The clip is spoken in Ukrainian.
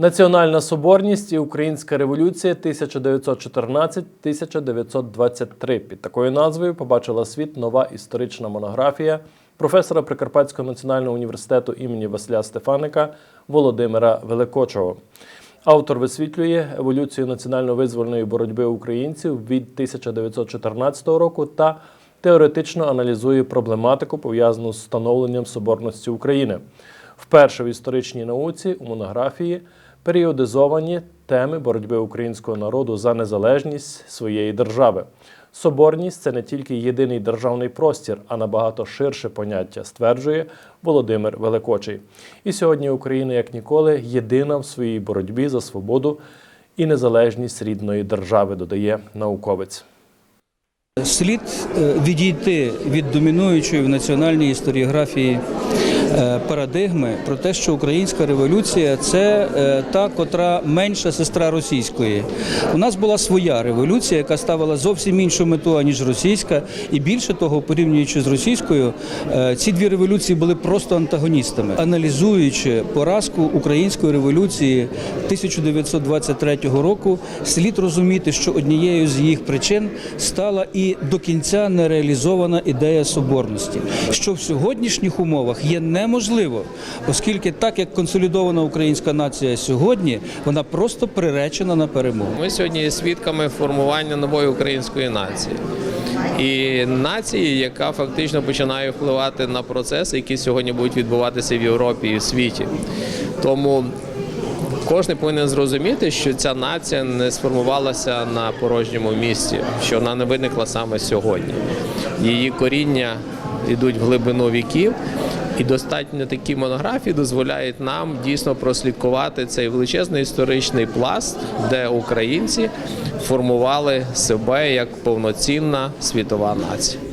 Національна соборність і Українська революція 1914-1923. Під такою назвою побачила світ нова історична монографія професора Прикарпатського національного університету імені Василя Стефаника Володимира Великочого. Автор висвітлює еволюцію національно-визвольної боротьби українців від 1914 року та теоретично аналізує проблематику, пов'язану з встановленням соборності України. Вперше в історичній науці у монографії періодизовані теми боротьби українського народу за незалежність своєї держави. Соборність це не тільки єдиний державний простір, а набагато ширше поняття, стверджує Володимир Великочий. І сьогодні Україна, як ніколи, єдина в своїй боротьбі за свободу і незалежність рідної держави, додає науковець. Слід е, відійти від домінуючої в національній історіографії парадигми про те, що українська революція це е, та, котра менша сестра російської. У нас була своя революція, яка ставила зовсім іншу мету, аніж російська, і більше того, порівнюючи з російською, е, ці дві революції були просто антагоністами. Аналізуючи поразку української революції 1923 року, слід розуміти, що однією з їх причин стала і до кінця нереалізована ідея соборності, що в сьогоднішніх умовах є неможливо, оскільки так як консолідована українська нація сьогодні, вона просто приречена на перемогу. Ми сьогодні є свідками формування нової української нації. І нації, яка фактично починає впливати на процеси, які сьогодні будуть відбуватися в Європі і в світі. Тому кожен повинен зрозуміти, що ця нація не сформувалася на порожньому місці, що вона не виникла саме сьогодні. Її коріння йдуть в глибину віків. І достатньо такі монографії дозволяють нам дійсно прослідкувати цей величезний історичний пласт, де українці формували себе як повноцінна світова нація.